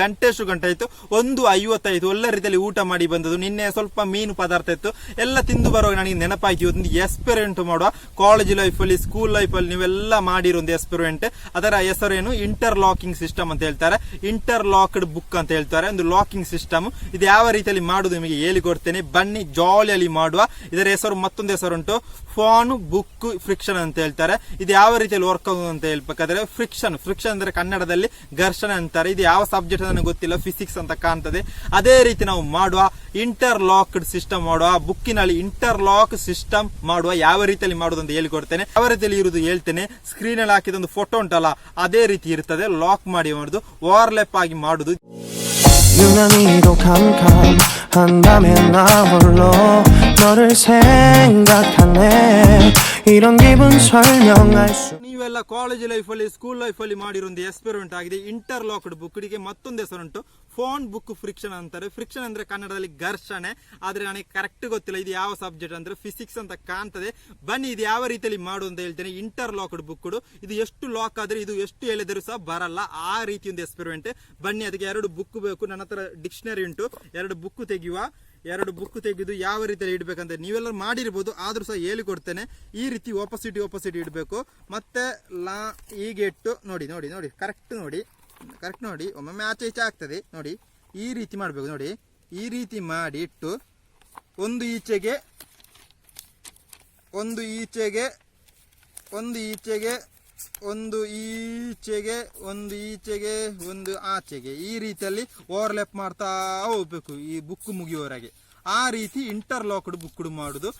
ಗಂಟೆಷ್ಟು ಗಂಟೆ ಆಯ್ತು. ಒಂದು ಐವತ್ತೈದು, ಒಳ್ಳೆ ರೀತಿಯಲ್ಲಿ ಊಟ ಮಾಡಿ ಬಂದದ್ದು. ನಿನ್ನೆ ಸ್ವಲ್ಪ ಮೀನು ಪದಾರ್ಥ ಇತ್ತು. ಎಲ್ಲ ತಿಂದು ಬರುವಾಗ ನನಗೆ ನೆನಪಾಯ್ತು ಒಂದು ಎಕ್ಸ್ಪೆರಿಮೆಂಟ್ ಮಾಡುವ. ಕಾಲೇಜ್ ಲೈಫಲ್ಲಿ ಸ್ಕೂಲ್ ಲೈಫಲ್ಲಿ ನೀವೆಲ್ಲ ಮಾಡಿರೋ ಒಂದು ಎಕ್ಸ್ಪೆರಿಮೆಂಟ್ ಅದರ ಹೆಸರೇನು? ಇಂಟರ್ ಲಾಕಿಂಗ್ ಸಿಸ್ಟಮ್ ಅಂತ ಹೇಳ್ತಾರೆ. ಇಂಟರ್ ಲಾಕ್ಡ್ ಬುಕ್ ಅಂತ ಹೇಳ್ತಾರೆ. ಒಂದು ಲಾಕಿಂಗ್ ಸಿಸ್ಟಮ್ ಇದು ಯಾವ ರೀತಿಯಲ್ಲಿ ಮಾಡುದು ನಿಮಗೆ ಹೇಳಿಕೊಡ್ತೇನೆ ಬನ್ನಿ ಜಾಲಿಯಲ್ಲಿ ಮಾಡುವ. ಇದರ ಹೆಸರು ಮತ್ತೊಂದು ಹೆಸರುಂಟು. ಫೋನ್ ಬುಕ್ ಫ್ರಿಕ್ಷನ್ ಅಂತ ಹೇಳ್ತಾರೆ. ಇದು ಯಾವ ರೀತಿಯಲ್ಲಿ ವರ್ಕ್ ಆಗುದು ಅಂತ ಹೇಳ್ಬೇಕಾದ್ರೆ ಫ್ರಿಕ್ಷನ್ ಫ್ರಿಕ್ಷನ್ ಅಂದ್ರೆ ಕನ್ನಡದಲ್ಲಿ ಘರ್ಷಣೆ ಅಂತಾರೆ. ಇದು ಯಾವ ಸಬ್ಜೆಕ್ಟ್ ನನಗೆ ಗೊತ್ತಿಲ್ಲ ಫಿಸಿಕ್ಸ್ ಅಂತ ಕಾಣ್ತದೆ. ಅದೇ ರೀತಿ ನಾವು ಮಾಡುವ ಇಂಟರ್ ಲಾಕ್ಡ್ ಸಿಸ್ಟಮ್ ಮಾಡುವ, ಬುಕ್ಕಿನಲ್ಲಿ ಇಂಟರ್ ಲಾಕ್ ಸಿಸ್ಟಮ್ ಮಾಡುವ, ಯಾವ ರೀತಿಯಲ್ಲಿ ಮಾಡುದು ಅಂತ ಹೇಳಿಕೊಡ್ತೇನೆ. ಯಾವ ರೀತಿಯಲ್ಲಿ ಇರುವುದು ಹೇಳ್ತೇನೆ ಸ್ಕ್ರೀನ್ ಅಲ್ಲಿ ಹಾಕಿದ ಒಂದು ಫೋಟೋ ಉಂಟಲ್ಲ, ಅದೇ ರೀತಿ ಇರ್ತದೆ ಲಾಕ್ ಮಾಡಿ ಮಾಡುದು ಓವರ್ಲೆಪ್ ಆಗಿ ಮಾಡುದು 유 ಇವೆಲ್ಲ ಕಾಲೇಜ್ ಲೈಫಲ್ಲಿ ಸ್ಕೂಲ್ ಲೈಫಲ್ಲಿ ಮಾಡಿರೋ ಒಂದು ಎಕ್ಸ್ಪೆರಿಮೆಂಟ್ ಆಗಿದೆ. ಇಂಟರ್ ಲಾಕ್ಡ್ ಬುಕ್ಡಿಗೆ ಮತ್ತೊಂದು ಹೆಸರುಂಟು ಫೋನ್ ಬುಕ್ ಫ್ರಿಕ್ಷನ್ ಅಂತಾರೆ. ಫ್ರಿಕ್ಷನ್ ಅಂದ್ರೆ ಕನ್ನಡದಲ್ಲಿ ಘರ್ಷಣೆ. ಆದರೆ ನನಗೆ ಕರೆಕ್ಟ್ ಗೊತ್ತಿಲ್ಲ. ಇದು ಯಾವ ಸಬ್ಜೆಕ್ಟ್ ಅಂದ್ರೆ ಫಿಸಿಕ್ಸ್ ಅಂತ ಕಾಣ್ತದೆ. ಬನ್ನಿ, ಇದು ಯಾವ ರೀತಿಯಲ್ಲಿ ಮಾಡು ಅಂತ ಹೇಳ್ತೇನೆ. ಇಂಟರ್ ಲಾಕ್ಡ್ ಬುಕ್ಡು ಇದು ಎಷ್ಟು ಲಾಕ್ ಆದ್ರೆ, ಇದು ಎಷ್ಟು ಎಳೆದರೂ ಸಹ ಬರಲ್ಲ. ಆ ರೀತಿ ಒಂದು ಎಕ್ಸ್ಪೆರಿಮೆಂಟ್ ಬನ್ನಿ, ಅದಕ್ಕೆ ಎರಡು ಬುಕ್ ಬೇಕು. ನನ್ನ ಹತ್ರ ಡಿಕ್ಷನರಿ ಉಂಟು. ಎರಡು ಬುಕ್ ತೆಗೆಯುವ. ಎರಡು ಬುಕ್ ತೆಗೆದು ಯಾವ ರೀತಿಯಲ್ಲಿ ಇಡಬೇಕಂತ ನೀವೆಲ್ಲರೂ ಮಾಡಿರ್ಬೋದು, ಆದರೂ ಸಹ ಹೇಳಿಕೊಡ್ತೇನೆ. ಈ ರೀತಿ ಒಪೋಸಿಟ್ ಓಪೋಸಿಟ್ ಇಡಬೇಕು. ಮತ್ತೆ ಲಾ ಹೀಗೆ ಇಟ್ಟು ನೋಡಿ ನೋಡಿ ನೋಡಿ ಕರೆಕ್ಟ್ ನೋಡಿ ಕರೆಕ್ಟ್ ನೋಡಿ, ಒಮ್ಮೊಮ್ಮೆ ಆಚೆ ಈಚೆ ಆಗ್ತದೆ. ನೋಡಿ, ಈ ರೀತಿ ಮಾಡಬೇಕು, ನೋಡಿ, ಈ ರೀತಿ ಮಾಡಿ ಇಟ್ಟು ಒಂದು ಈಚೆಗೆ ಒಂದು ಈಚೆಗೆ ಒಂದು ಈಚೆಗೆ ಒಂದು ಈಚೆಗೆ ಒಂದು ಈಚೆಗೆ, ಒಂದು ಆಚೆಗೆ. ಈ ರೀತಿಯಲ್ಲಿ ಓವರ್ಲೆಪ್ ಮಾಡ್ತಾ ಹೋಗ್ಬೇಕು ಈ ಬುಕ್ ಮುಗಿಯೋವರೆಗೆ. ಆ ರೀತಿ ಇಂಟರ್ಲಾಕ್ಡ್ ಬುಕ್ ಮಾಡುದು.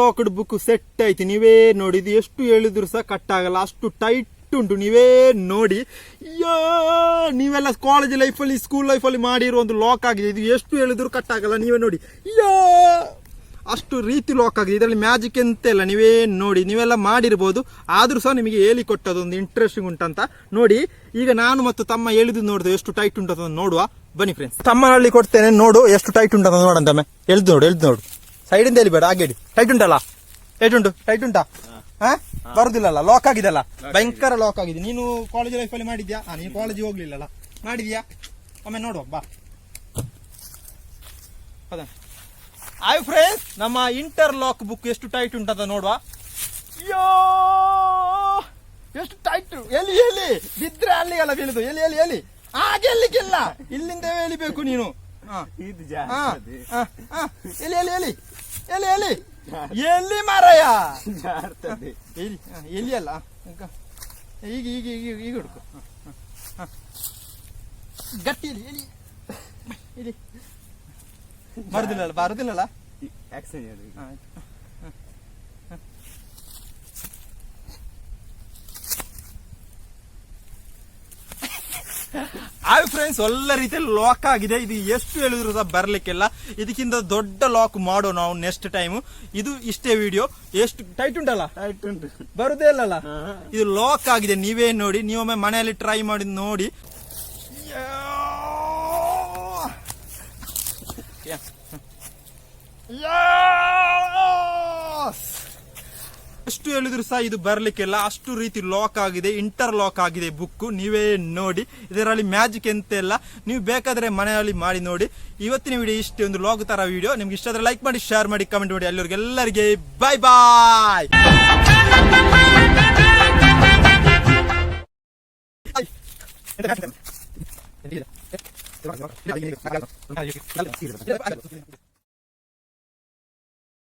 ಲಾಕ್ಡ್ ಬುಕ್ ಸೆಟ್ ಆಯ್ತು. ನೀವೇ ನೋಡಿ, ಇದು ಎಷ್ಟು ಹೇಳಿದ್ರು ಸಹ ಕಟ್ ಆಗಲ್ಲ. ಅಷ್ಟು ಟೈಟ್ ಉಂಟು. ನೀವೇ ನೋಡಿ. ಅಯ್ಯೋ, ನೀವೆಲ್ಲ ಕಾಲೇಜ್ ಲೈಫಲ್ಲಿ ಸ್ಕೂಲ್ ಲೈಫಲ್ಲಿ ಮಾಡಿರೋ ಒಂದು ಲಾಕ್ ಆಗಿದೆ. ಇದು ಎಷ್ಟು ಹೇಳಿದ್ರು ಕಟ್ ಆಗಲ್ಲ. ನೀವೇ ನೋಡಿ. ಯಾ ಅಷ್ಟು ರೀತಿ ಲಾಕ್ ಆಗಿದೆ. ಇದರಲ್ಲಿ ಮ್ಯಾಜಿಕ್ ಎಂತ ಇಲ್ಲ. ನೀವೇ ನೋಡಿ. ನೀವೆಲ್ಲ ಮಾಡಿರ್ಬೋದು. ಆದರೂ ಸಹ ನಿಮಗೆ ಹೇಳಿ ಕೊಟ್ಟದ್ದು ಒಂದು ಇಂಟ್ರೆಸ್ಟಿಂಗ್ ಉಂಟಂತ. ನೋಡಿ, ಈಗ ನಾನು ಮತ್ತು ತಮ್ಮ ಹೇಳಿದ್ದು ನೋಡಿದೆ. ಎಷ್ಟು ಟೈಟ್ ಉಂಟು ನೋಡುವ. ಬನ್ನಿ ಫ್ರೆಂಡ್ಸ್ ತಮ್ಮನಲ್ಲಿ ಕೊಡ್ತೇನೆ. ನೋಡು, ಎಷ್ಟು ಟೈಟ್ ಉಂಟು ನೋಡಂತಮ್ಮೆ ಎಳ್ದು ನೋಡು ಎಳ್ದು ನೋಡು. ಸೈಡಿಂದ ಎಲ್ಲಿ ಬೇಡ ಹಾಗೆ ಹೇಳಿ ಟೈಟ್ ಉಂಟಲ್ಲ? ಟೈಟ್ ಉಂಟು? ಟೈಟ್ ಉಂಟಾ? ಹಾ. ಬರುದಿಲ್ಲಲ್ಲ ಲಾಕ್ ಆಗಿದೆಲ್ಲ ಭಯಂಕರ ಲಾಕ್ ಆಗಿದೆ. ನೀನು ಕಾಲೇಜ್ ಲೈಫಲ್ಲಿ ಮಾಡಿದ್ಯಾ? ಹಾ ನೀನು ಕಾಲೇಜಿಗೆ ಹೋಗ್ಲಿಲ್ಲಲ್ಲ. ಮಾಡಿದ್ಯಾ? ಒಮ್ಮೆ ನೋಡುವ ಬಾ. ಹೌದಾ ಆಯ್ ಫ್ರೆಂಡ್ಸ್ ನಮ್ಮ ಇಂಟರ್ ಲಾಕ್ ಬುಕ್ ಎಷ್ಟು ಟೈಟ್ ಉಂಟಂತ ನೋಡುವ. ಅಯ್ಯೋ! ಎಷ್ಟು ಟೈಟ್ ಎಲ್ಲಿ ಎಲ್ಲಿ? ಬಿದ್ರೆ ಅಲ್ಲಿಗೆಲ್ಲ ಬೀಳುದು. ಎಲ್ಲಿ ಎಲ್ಲಿ ಎಲ್ಲಿ? ಹಾಗೆ ಎಲ್ಲಿಗಿಲ್ಲ ಇಲ್ಲಿಂದ ಎಳಿಬೇಕು ನೀನು. ಇದು ಜಾರ್ತದೆ. ಎಲ್ಲಿ ಎಲ್ಲಿ ಎಲ್ಲಿ? ಎಲ್ಲಿ ಎಲ್ಲಿ? ಎಲ್ಲಿ ಮಾರಾಯ? ಜಾರ್ತದೆ ಎಲ್ಲಿ? ಎಲ್ಲಿ ಅಲ್ಲ? ಈಗ ಈಗ ಈಗ ಈಗ ಹುಡುಕು. ಗಟ್ಟಿ ಎಲ್ಲಿ? ಎಲ್ಲಿ? ಇಲ್ಲಿ ಬರುದಿಲ್ಲಲ್ಲ ಬರುದಿಲ್ಲಲ್ಲ ಆಕ್ಷನ್ ಹಾಯ್ ಫ್ರೆಂಡ್ಸ್ ಒಳ್ಳೆ ರೀತಿಯಲ್ಲಿ ಲಾಕ್ ಆಗಿದೆ. ಇದು ಎಷ್ಟು ಹೇಳಿದ್ರು ಸಹ ಬರ್ಲಿಕ್ಕೆಲ್ಲ. ಇದಕ್ಕಿಂತ ದೊಡ್ಡ ಲಾಕ್ ಮಾಡೋ ನಾವು ನೆಕ್ಸ್ಟ್ ಟೈಮ್ ಇದು ಇಷ್ಟೇ ವಿಡಿಯೋ ಎಷ್ಟು ಟೈಟ್ ಉಂಟಲ್ಲ? ಟೈಟ್ ಉಂಟು. ಬರುದೇ ಇಲ್ಲಲ್ಲ? ಇದು ಲಾಕ್ ಆಗಿದೆ. ನೀವೇ ನೋಡಿ. ನೀವೊಮ್ಮೆ ಮನೆಯಲ್ಲಿ ಟ್ರೈ ಮಾಡಿ ನೋಡಿ. ಎಷ್ಟು ಹೇಳಿದ್ರು ಸಹ ಇದು ಬರ್ಲಿಕ್ಕಿಲ್ಲ ಅಷ್ಟು ರೀತಿ ಲಾಕ್ ಆಗಿದೆ ಇಂಟರ್ ಲಾಕ್ ಆಗಿದೆ ಬುಕ್ ನೀವೇ ನೋಡಿ. ಇದರಲ್ಲಿ ಮ್ಯಾಜಿಕ್ ಎಂತ ಇಲ್ಲ. ನೀವು ಬೇಕಾದ್ರೆ ಮನೆಯಲ್ಲಿ ಮಾಡಿ ನೋಡಿ. ಇವತ್ತಿನ ವಿಡಿಯೋ ಇಷ್ಟೇ ಒಂದು ಲಾಗ್ ತರ ವಿಡಿಯೋ ನಿಮ್ಗೆ ಇಷ್ಟ ಆದ್ರೆ ಲೈಕ್ ಮಾಡಿ ಶೇರ್ ಮಾಡಿ ಕಮೆಂಟ್ ಮಾಡಿ. ಅಲ್ಲಿವರೆಗೆ ಎಲ್ಲರಿಗೆ ಬಾಯ್ ಬಾಯ್